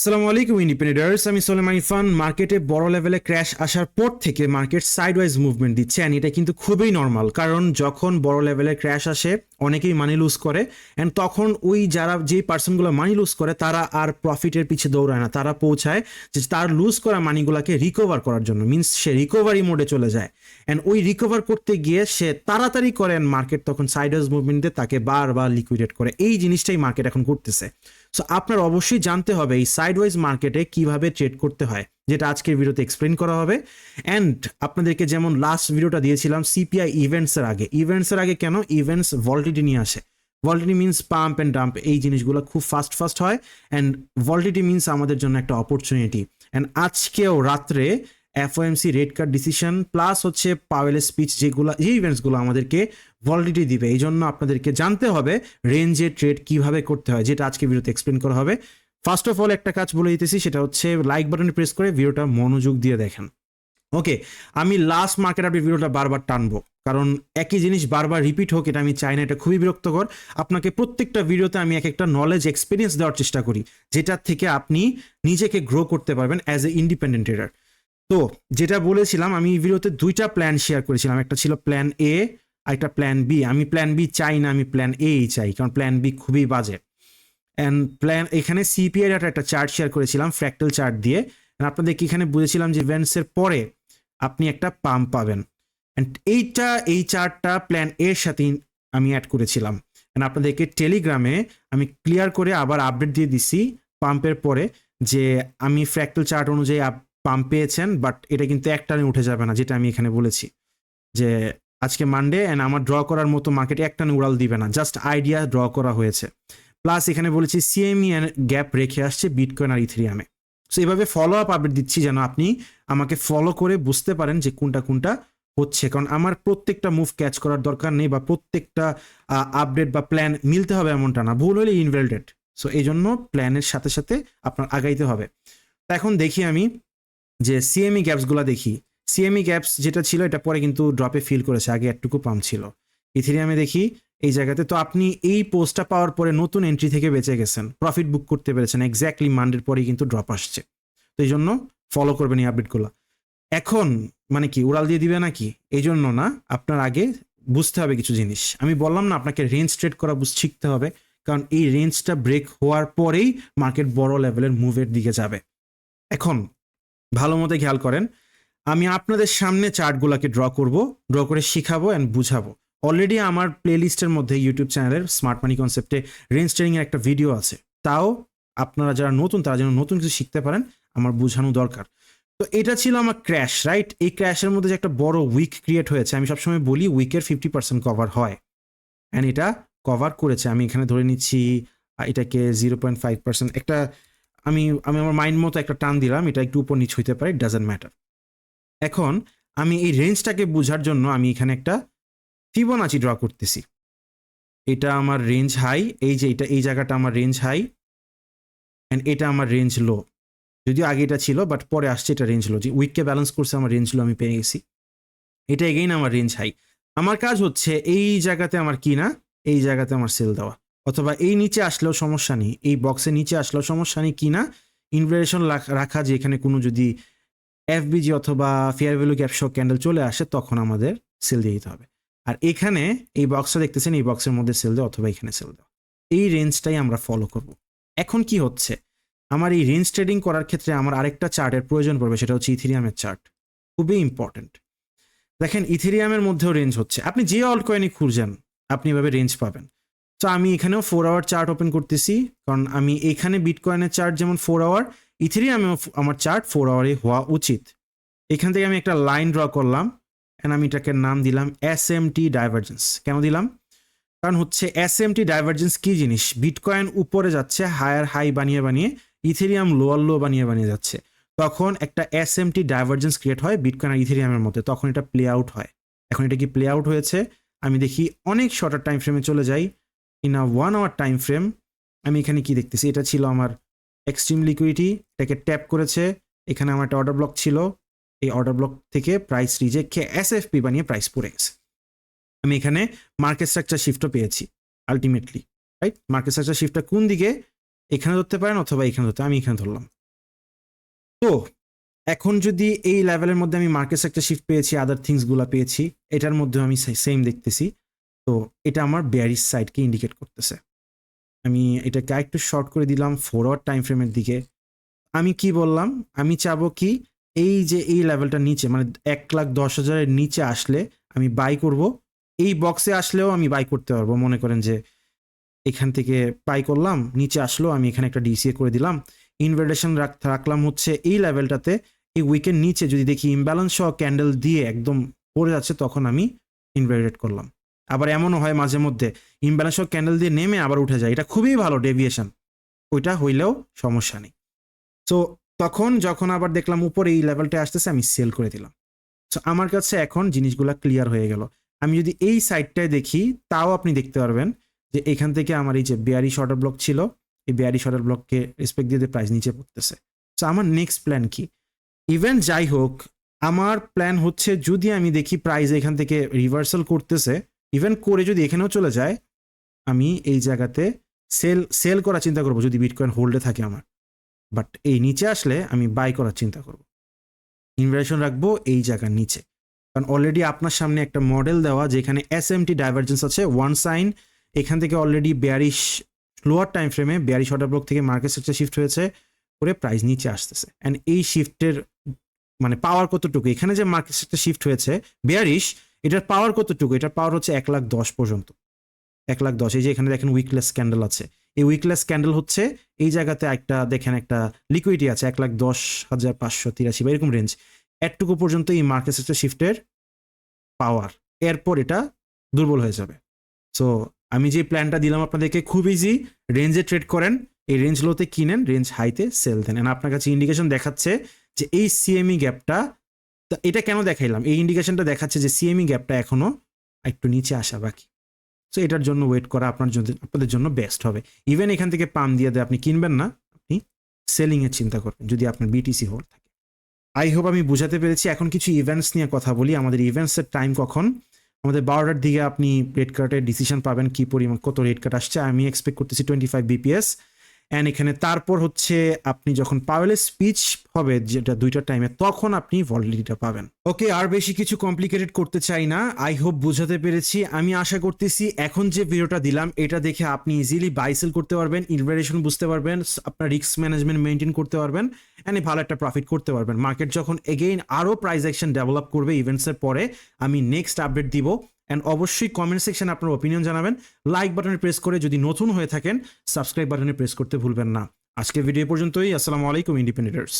আসসালামু আলাইকুম ইন্ডিপেন্ডার্স আমি সোলেমান ইরফান মার্কেটে বড় লেভেলে ক্র্যাশ আসার পর থেকে মার্কেট সাইডওয়াইজ মুভমেন্ট দিচ্ছে অ্যান্ড এটা কিন্তু খুবই নর্মাল কারণ যখন বড় লেভেলে ক্র্যাশ আসে, অনেকেই মানি লুজ করে অ্যান্ড তখন ওই যারা, যেই পার্সনগুলো মানি লুজ করে, তারা আর প্রফিটের পিছে দৌড়ায় না। তারা পৌঁছায় যে তার লুজ করা মানিগুলোকে রিকভার করার জন্য। মিনস সে রিকভারি মোডে চলে যায়। অ্যান্ড ওই রিকভার করতে গিয়ে সে তাড়াতাড়ি করেন মার্কেট তখন সাইডওয়াইজ মুভমেন্টে তাকে বারবার লিকুইডেট করে। এই জিনিসটাই মার্কেট এখন করতেছে। সো আপনার অবশ্যই জানতে হবে এই সাইডওয়াইজ মার্কেটে কীভাবে ট্রেড করতে হয়, যেটা আজকের ভিডিওতে এক্সপ্লেন করা হবে। অ্যান্ড আপনাদেরকে যেমন লাস্ট ভিডিওটা দিয়েছিলাম সিপিআই ইভেন্টসের আগে। ইভেন্টসের আগে কেন? ইভেন্টস ভলটিটি নিয়ে আসে। Volatility means pump and dump এই জিনিসগুলো খুব ফাস্ট ফাস্ট হয়। অ্যান্ড ভলটিটি মিনস আমাদের জন্য একটা অপরচুনিটি অ্যান্ড আজকেও রাত্রে FOMC rate cut decision plus হচ্ছে পাওয়েলের স্পিচ যেগুলো যে ইভেন্টসগুলো আমাদেরকে ভলিডিটি দিবে। এই জন্য আপনাদেরকে জানতে হবে রেঞ্জে ট্রেড কীভাবে করতে হয়, যেটা আজকে ভিডিওতে এক্সপ্লেন করা হবে। ফার্স্ট অফ অল একটা কাজ বলে দিতেছি, সেটা হচ্ছে লাইক বাটনে প্রেস করে ভিডিওটা মনোযোগ দিয়ে দেখেন। ওকে আমি লাস্ট মার্কেট আপডেট ভিডিওটা বারবার টানবো, কারণ একই জিনিস বারবার রিপিট হোক, এটা আমি চাই না, এটা খুবই বিরক্তকর। আপনাকে প্রত্যেকটা ভিডিওতে আমি এক একটা নলেজ এক্সপিরিয়েন্স দেওয়ার চেষ্টা করি যেটার থেকে আপনি নিজেকে গ্রো করতে পারবেন অ্যাজ এ ইন্ডিপেন্ডেন্ট ট্রেডার তো, যেটা বলেছিলাম, আমি ভিডিওতে দুইটা প্ল্যান শেয়ার করেছিলাম, একটা ছিল প্ল্যান এ আর একটা প্ল্যান বি আমি প্ল্যান বি চাই না, আমি প্ল্যান এই চাই, কারণ প্ল্যান বি খুবই বাজে। অ্যান্ড প্ল্যান এখানে সিপিআই ডাটা একটা চার্ট শেয়ার করেছিলাম ফ্র্যাক্টাল চার্ট দিয়ে। আপনাদেরকে এখানে বুঝেছিলাম যে ইভেন্টসের পরে আপনি একটা পাম্প পাবেন। অ্যান্ড এইটা, এই চার্টটা প্ল্যান এর সাথে আমি অ্যাড করেছিলাম। অ্যান্ড আপনাদেরকে টেলিগ্রামে আমি ক্লিয়ার করে আবার আপডেট দিয়ে দিছি পাম্পের পরে যে আমি ফ্র্যাক্টাল চার্ট অনুযায়ী পাম্প পেয়েছেন বাট এটা কিন্তু একটানে উঠে যাবে না, যেটা আমি এখানে বলেছি। যে আজকে মানডে অ্যান্ড আমার ড্র করার মতো মার্কেট একটানে উড়াল দিবে না। জাস্ট আইডিয়া ড্র করা হয়েছে। প্লাস এখানে বলেছি সিএমই গ্যাপ রেখে আসছে বিটকয়েন আর ইথেরিয়ামে সো এইভাবে ফলো আপ আপডেট দিচ্ছি যেন আপনি আমাকে ফলো করে বুঝতে পারেন যে কোনটা কোনটা হচ্ছে। কারণ আমার প্রত্যেকটা মুভ ক্যাচ করার দরকার নেই বা প্রত্যেকটা আপডেট বা প্ল্যান মিলতে হবে এমনটা না। ভুল হলে ইনভ্যালিডেড সো এই জন্য প্ল্যানের সাথে সাথে আপনার আগাইতে হবে। এখন দেখি আমি যে সিএমই গ্যাপসগুলো দেখি। সিএমই গ্যাপস যেটা ছিল, এটা পরে কিন্তু ড্রপে ফিল করেছে, আগে একটুকু পাম্প ছিল। ইথেরিয়ামে দেখি, এই জায়গাতে, তো আপনি এই পোস্টটা পাওয়ার পরে নতুন এন্ট্রি থেকে বেঁচে গেছেন প্রফিট বুক করতে পেরেছেন এক্স্যাক্টলি মান্ডের পরেই কিন্তু ড্রপ আসছে। তো এই জন্য ফলো করবেন এই আপডেটগুলো এখন মানে কি, উড়াল দিয়ে দিবে নাকি? এই জন্য না, আপনার আগে বুঝতে হবে কিছু জিনিস। আমি বললাম না, আপনাকে রেঞ্জ ট্রেড করা শিখতে হবে, কারণ এই রেঞ্জটা ব্রেক হওয়ার পরেই মার্কেট বড় লেভেলের মুভের দিকে যাবে। এখন, ভালো মতো খেয়াল করেন আমি আপনাদের সামনে চার্টগুলোকে ড্র করব, ড্র করে শিখাবো অ্যান্ড বুঝাবো। অলরেডি আমার প্লেলিস্টের মধ্যে ইউটিউব চ্যানেলের স্মার্ট মানি কনসেপ্টে রেঞ্জ ট্রেডিং এর একটা ভিডিও আছে। তাও আপনারা যারা নতুন, তারা যেন নতুন কিছু শিখতে পারেন, আমার বোঝানো দরকার। তো এটা ছিল আমার ক্র্যাশ রাইট এই ক্র্যাশের মধ্যে যে একটা বড় উইক ক্রিয়েট হয়েছে, আমি সবসময় বলি উইকের ফিফটি পার্সেন্ট কভার হয়। অ্যান্ড এটা কভার করেছে। আমি এখানে ধরে নিচ্ছি, এটাকে জিরো পয়েন্ট ফাইভ পার্সেন্ট একটা আমি আমি আমার মাইন্ড মতো একটা টান দিলাম, এটা একটু উপর নিচ হইতে পারে ডাজেন্ট ম্যাটার এখন আমি এই রেঞ্জটাকে বোঝার জন্য আমি এখানে একটা ফিবোনাচি ড্র করতেছি। এটা আমার রেঞ্জ হাই এই যে এটা, এই জায়গাটা আমার রেঞ্জ হাই অ্যান্ড এটা আমার রেঞ্জ লো যদিও আগে এটা ছিল বাট পরে আসছে এটা রেঞ্জ লো যে উইককে ব্যালেন্স করছে, আমার রেঞ্জ লো আমি পেয়ে গেছি। এটা এগেইন আমার রেঞ্জ হাই আমার কাজ হচ্ছে এই জায়গাতে আমার কি না এই জায়গাতে আমার সেল দেওয়া। অথবা এই নিচে আসলেও সমস্যা নেই, এই বক্সের নিচে আসলেও সমস্যা নেই কি না ইনভেশন রাখা যে এখানে কোনো যদি এফবিজি অথবা fair value gap shock candle চলে আসে, তখন আমাদের সেল দিয়ে দিতে হবে। আর এখানে এই বক্সটা দেখতেছেন, এই বক্সের মধ্যে সেল দেওয়া অথবা এখানে সেল দেওয়া। এই রেঞ্জটাই আমরা ফলো করব। এখন কি হচ্ছে? আমার এই রেঞ্জ ট্রেডিং করার ক্ষেত্রে আমার আরেকটা চার্টের প্রয়োজন পড়বে, সেটা হচ্ছে ইথেরিয়ামের চার্ট খুবই ইম্পর্টেন্ট দেখেন ইথেরিয়ামের মধ্যেও রেঞ্জ হচ্ছে। আপনি যে অল কয়েনই খুঁজছেন আপনি এভাবে রেঞ্জ পাবেন। তো আমি এখানেও ফোর আওয়ার চার্ট ওপেন করতেছি, কারণ আমি এখানে বিটকয়েনের চার্ট যেমন ফোর আওয়ার ইথেরিয়ামেও আমার চার্ট ফোর আওয়ারে হওয়া উচিত। এখান থেকে আমি একটা লাইন ড্র করলাম অ্যান্ড আমি এটাকে নাম দিলাম এস এম টি ডাইভারজেন্স কেন দিলাম? কারণ হচ্ছে এস এম টি ডাইভারজেন্স কী জিনিস? বিটকয়েন উপরে যাচ্ছে হায়ার হাই বানিয়ে বানিয়ে ইথেরিয়াম লোয়ার লো বানিয়ে বানিয়ে যাচ্ছে। তখন একটা S M T divergence create হয় বিটকয়েন আর ইথেরিয়ামের মধ্যে, তখন এটা প্লে আউট হয়। এখন এটা কি প্লে আউট হয়েছে? আমি দেখি অনেক শর্টার টাইম ফ্রেমে চলে যাই। In a one hour time frame আমি এখানে কি দেখতেছি? এটা ছিল আমার এক্সট্রিম লিকুইডিটি এটাকে ট্যাপ করেছে। এখানে আমার একটা অর্ডার ব্লক ছিল। এই অর্ডার ব্লক থেকে প্রাইস রিজেক্ট খেয়ে এস এফ পি বানিয়ে প্রাইস পড়ে গেছে। আমি এখানে মার্কেট স্ট্রাকচার শিফটও পেয়েছি আলটিমেটলি রাইট মার্কেট স্ট্রাকচার শিফটটা কোন দিকে? এখানে ধরতে পারেন অথবা এখানে ধরতে আমি এখানে ধরলাম। তো, এখন যদি এই লেভেলের মধ্যে আমি মার্কেট স্ট্রাকচার শিফট পেয়েছি আদার থিংসগুলো পেয়েছি, এটার মধ্যে আমি সেম দেখতেছি। তো এটা আমার বেয়ারিশ সাইডকে ইন্ডিকেট করতেছে। আমি এটাকে একটু শর্ট করে দিলাম ফরওয়ার্ড টাইম ফ্রেমের দিকে। আমি কি বললাম? আমি চাবো কি? এই যে এই লেভেলটা নিচে মানে এক লাখ দশ হাজারের নিচে আসলে আমি বাই করব। এই বক্সে আসলেও আমি বাই করতে পারব। মনে করেন যে এখান থেকে বাই করলাম, নিচে আসলো আমি এখানে একটা ডিসিএ করে দিলাম। ইনভেটেশন রাখলাম হচ্ছে এই লেভেলটাতে এই উইকের নিচে যদি দেখি ইমব্যালেন্স সহ ক্যান্ডেল দিয়ে একদম পড়ে যাচ্ছে, তখন আমি ইনভেটেড করলাম। আবার এমনও হয় মাঝে মধ্যে ইমব্যালেন্স ক্যান্ডেল দিয়ে নেমে আবার উঠে যায়। এটা খুবই ভালো ডেভিয়েশন ওইটা হইলেও সমস্যা নেই। সো তখন যখন আবার দেখলাম উপরে এই লেভেলটা আসতেছে, আমি সেল করে দিলাম। সো আমার কাছে এখন জিনিসগুলো ক্লিয়ার হয়ে গেল। আমি যদি এই সাইডটায় দেখি, তাও আপনি দেখতে পারবেন যে এখান থেকে আমার এই যে বিয়ারি শর্টার ব্লক ছিল, এই বিয়ারি শর্টার ব্লককে রেসপেক্ট দিয়ে প্রাইস নিচে পড়তেছে। সো আমার নেক্সট প্ল্যান কি? ইভেন যাই হোক, আমার প্ল্যান হচ্ছে যদি আমি দেখি প্রাইস এখান থেকে রিভার্সাল করতেছে ইভেন করে যদি এখানেও চলে যায়, আমি এই জায়গাতে সেল সেল করার চিন্তা করব যদি বিটকয়েন হোল্ডে থাকে আমার। বাট এই নিচে আসলে আমি বাই করার চিন্তা করব। ইনভেশন রাখব এই জায়গার নিচে। কারণ অলরেডি আপনার সামনে একটা মডেল দেওয়া যেখানে এস এম টি ডাইভার্জেন্স আছে ওয়ান সাইন এখান থেকে অলরেডি বিয়ারিশ লোয়ার টাইম ফ্রেমে বিয়ারিশ অর্ডার ব্লক থেকে মার্কেট সেক্টর শিফট হয়েছে, করে প্রাইস নিচে আসতেছে। অ্যান্ড এই শিফটের মানে পাওয়ার কতটুকু? এখানে যে মার্কেট সেক্টর শিফট হয়েছে বিয়ারিশ এটার পাওয়ার কতটুকু? এটার পাওয়ার হচ্ছে এক লাখ দশ পর্যন্ত। এক লাখ দশ, এই যে এখানে দেখেন উইকলেস ক্যান্ডেল আছে। এই উইকলেস ক্যান্ডেল হচ্ছে এই জায়গাতে একটা, দেখেন একটা লিকুইডিটি আছে এক লাখ দশ হাজার পাঁচশো তিরাশি বা এরকম রেঞ্জ এরটুকু পর্যন্ত এই মার্কেট সেক্টর শিফটের পাওয়ার এরপর এটা দুর্বল হয়ে যাবে। সো আমি যে প্ল্যানটা দিলাম আপনাদেরকে, খুব ইজি রেঞ্জে ট্রেড করেন, এই রেঞ্জ লোতে কিনেন রেঞ্জ হাইতে সেল দেন। আপনার কাছে ইন্ডিকেশন দেখাচ্ছে যে এই সিএমই গ্যাপটা এটা কেন দেখাইলাম? এই ইন্ডিকেশনটা দেখাচ্ছে যে সিএমই গ্যাপটা এখনও একটু নিচে আসা বাকি। সো এটার জন্য ওয়েট করা আপনার জন্য, আপনাদের জন্য বেস্ট হবে। ইভেন এখান থেকে পাম দিয়ে দেয় আপনি কিনবেন না, আপনি সেলিং এর চিন্তা করবেন, যদি আপনার বিটিসি হোল্ড থাকে। আই হোপ আমি বুঝাতে পেরেছি। এখন কিছু ইভেন্টস নিয়ে কথা বলি। আমাদের ইভেন্টসের টাইম কখন? আমাদের বারোটার দিকে আপনি রেড কার্টের ডিসিশন পাবেন, কি পরিমাণ, কত রেড কার্ট আসছে। আমি এক্সপেক্ট করতেছি টোয়েন্টি ফাইভ বিপিএস অ্যান্ড এখানে তারপর হচ্ছে আপনি যখন পাওয়েলের স্পিচ হবে যেটা দুইটার টাইমে তখন আপনি ভলিডিটিটা পাবেন। ওকে আর বেশি কিছু কমপ্লিকেটেড করতে চাই না। আই হোপ বোঝাতে পেরেছি। আমি আশা করতেছি এখন যে ভিডিওটা দিলাম, এটা দেখে আপনি ইজিলি বাইসেল করতে পারবেন ইনভেস্টেশন বুঝতে পারবেন আপনার রিস্ক ম্যানেজমেন্ট মেনটেন করতে পারবেন অ্যান্ড ভালো একটা প্রফিট করতে পারবেন। মার্কেট যখন এগেইন আরও প্রাইস অ্যাকশন ডেভেলপ করবে ইভেন্টসের পরে, আমি নেক্সট আপডেট দিব। অ্যান্ড অবশ্যই কমেন্ট সেকশানে আপনার ওপিনিয়ন জানাবেন। লাইক বাটনে প্রেস করে যদি নতুন হয়ে থাকেন সাবস্ক্রাইব বাটনে প্রেস করতে ভুলবেন না। আজকের ভিডিও পর্যন্তই। আসসালামু আলাইকুম ইন্ডিপেন্ডেন্টার্স